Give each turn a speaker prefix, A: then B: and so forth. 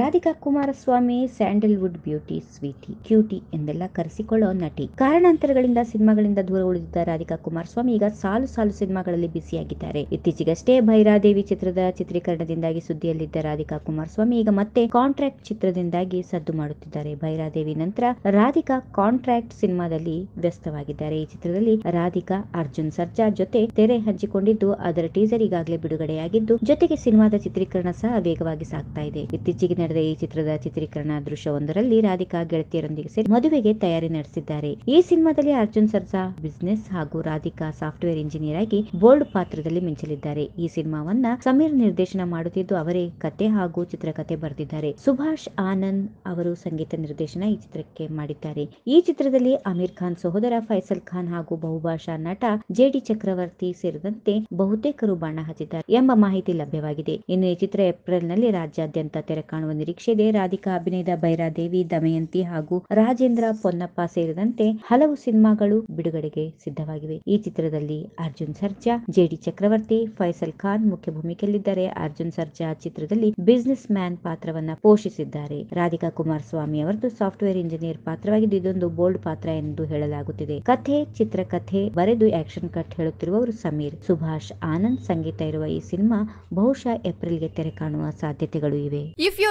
A: Radhika Kumaraswamy, Sandalwood beauty sweetie, cutie ಎಂದೆಲ್ಲ ಕರೆಸಿಕೊಳ್ಳೋ ನಟಿ. ಕಾರಣಾಂತರಗಳಿಂದ ಸಿನಿಮಾಗಳಿಂದ ದೂರ ಉಳಿದಿದ್ದ ರಾಧಿಕಾ ಕುಮಾರಸ್ವಾಮಿ ಈಗ ಸಾಲು ಸಾಲು ಸಿನಿಮಾಗಳಲ್ಲಿ ಬಿಸಿಯಾಗಿದ್ದಾರೆ. ಇತ್ತೀಚೆಗಷ್ಟೇ ಭೈರಾದೇವಿ ಚಿತ್ರದ ಚಿತ್ರೀಕರಣದಿಂದಾಗಿ ಸುದ್ದಿಯಲ್ಲಿದ್ದ ರಾಧಿಕಾ ಕುಮಾರಸ್ವಾಮಿ ಈಗ ಮತ್ತೆ ಕಾಂಟ್ರಾಕ್ಟ್ ಚಿತ್ರದಿಂದಾಗಿ ಸದ್ದು ಮಾಡುತ್ತಿದ್ದಾರೆ. ಭೈರಾದೇವಿ ನಂತರ ರಾಧಿಕಾ ಕಾಂಟ್ರಾಕ್ಟ್ ಸಿನಿಮಾದಲ್ಲಿ ವ್ಯಸ್ತವಾಗಿದ್ದಾರೆ. ಈ ಚಿತ್ರದಲ್ಲಿ ರಾಧಿಕಾ, ಅರ್ಜುನ್ ಸರ್ಜಾ ಜೊತೆ ತೆರೆ ಹಂಚಿಕೊಂಡಿದ್ದು, ಅದರ ಟೀಸರ್ ಈಗಾಗಲೇ ಬಿಡುಗಡೆಯಾಗಿದ್ದು, ಜೊತೆಗೆ ಸಿನಿಮಾದ ಚಿತ್ರೀಕರಣ ಸಹ ವೇಗವಾಗಿ ಸಾಗ್ತಾ ಇದೆ. ಇತ್ತೀಚೆಗೆ ನಡೆದ ಈ ಚಿತ್ರದ ಚಿತ್ರೀಕರಣ ದೃಶ್ಯವೊಂದರಲ್ಲಿ ರಾಧಿಕಾ ಗೆಳತಿಯರೊಂದಿಗೆ ಸೇರಿ ಮದುವೆಗೆ ತಯಾರಿ ನಡೆಸಿದ್ದಾರೆ. ಈ ಸಿನಿಮಾದಲ್ಲಿ ಅರ್ಜುನ್ ಸರ್ಜಾ, ಬಿಸ್ನೆಸ್ ಹಾಗೂ ರಾಧಿಕಾ ಸಾಫ್ಟ್ವೇರ್ ಇಂಜಿನಿಯರ್ ಆಗಿ ಬೋಲ್ಡ್ ಪಾತ್ರದಲ್ಲಿ ಮಿಂಚಲಿದ್ದಾರೆ. ಈ ಸಿನಿಮಾವನ್ನ ಸಮೀರ್ ನಿರ್ದೇಶನ ಮಾಡುತ್ತಿದ್ದು ಅವರೇ ಕತೆ ಹಾಗೂ ಚಿತ್ರಕಥೆ ಬರೆದಿದ್ದಾರೆ. ಸುಭಾಷ್ ಆನಂದ್ ಅವರು ಸಂಗೀತ ನಿರ್ದೇಶನ ಈ ಚಿತ್ರಕ್ಕೆ ಮಾಡಿದ್ದಾರೆ. ಈ ಚಿತ್ರದಲ್ಲಿ ಅಮೀರ್ ಖಾನ್ ಸಹೋದರ ಫೈಸಲ್ ಖಾನ್ ಹಾಗೂ ಬಹುಭಾಷಾ ನಟ ಜೆಡಿ ಚಕ್ರವರ್ತಿ ಸೇರಿದಂತೆ ಬಹುತೇಕರು ಬಣ್ಣ ಹಚ್ಚಿದ್ದಾರೆ ಎಂಬ ಮಾಹಿತಿ ಲಭ್ಯವಾಗಿದೆ. ಇನ್ನು ಈ ಚಿತ್ರ ಏಪ್ರಿಲ್ನಲ್ಲಿ ರಾಜ್ಯಾದ್ಯಂತ ತೆರೆ ಕಾಣುವ ನಿರೀಕ್ಷೆ ಇದೆ ರಾಧಿಕಾ ಅಭಿನಯದ ಭೈರಾದೇವಿ ದಮಯಂತಿ ಹಾಗೂ ರಾಜೇಂದ್ರ ಪೊನ್ನಪ್ಪ ಸೇರಿದಂತೆ ಹಲವು ಸಿನಿಮಾಗಳು ಬಿಡುಗಡೆಗೆ ಸಿದ್ಧವಾಗಿವೆ. ಈ ಚಿತ್ರದಲ್ಲಿ ಅರ್ಜುನ್ ಸರ್ಜಾ ಜೆಡಿ ಚಕ್ರವರ್ತಿ, ಫೈಸಲ್ ಖಾನ್ ಮುಖ್ಯ ಭೂಮಿಕೆಯಲ್ಲಿದ್ದಾರೆ. ಅರ್ಜುನ್ ಸರ್ಜಾ ಚಿತ್ರದಲ್ಲಿ ಬಿಸಿನೆಸ್ ಮ್ಯಾನ್ ಪಾತ್ರವನ್ನ ಪೋಷಿಸಿದ್ದಾರೆ. ರಾಧಿಕಾ ಕುಮಾರಸ್ವಾಮಿ ಅವರದು ಸಾಫ್ಟ್ವೇರ್ ಇಂಜಿನಿಯರ್ ಪಾತ್ರವಾಗಿದ್ದು, ಇದೊಂದು ಬೋಲ್ಡ್ ಪಾತ್ರ ಎಂದು ಹೇಳಲಾಗುತ್ತಿದೆ. ಕಥೆ, ಚಿತ್ರಕಥೆ ಬರೆದು ಆಕ್ಷನ್ ಕಟ್ ಹೇಳುತ್ತಿರುವವರು ಸಮೀರ್, ಸುಭಾಷ್ ಆನಂದ್ ಸಂಗೀತ ಇರುವ ಈ ಸಿನಿಮಾ ಬಹುಶಃ ಏಪ್ರಿಲ್ಗೆ ತೆರೆ ಕಾಣುವ ಸಾಧ್ಯತೆಗಳು ಇವೆ.
B: If you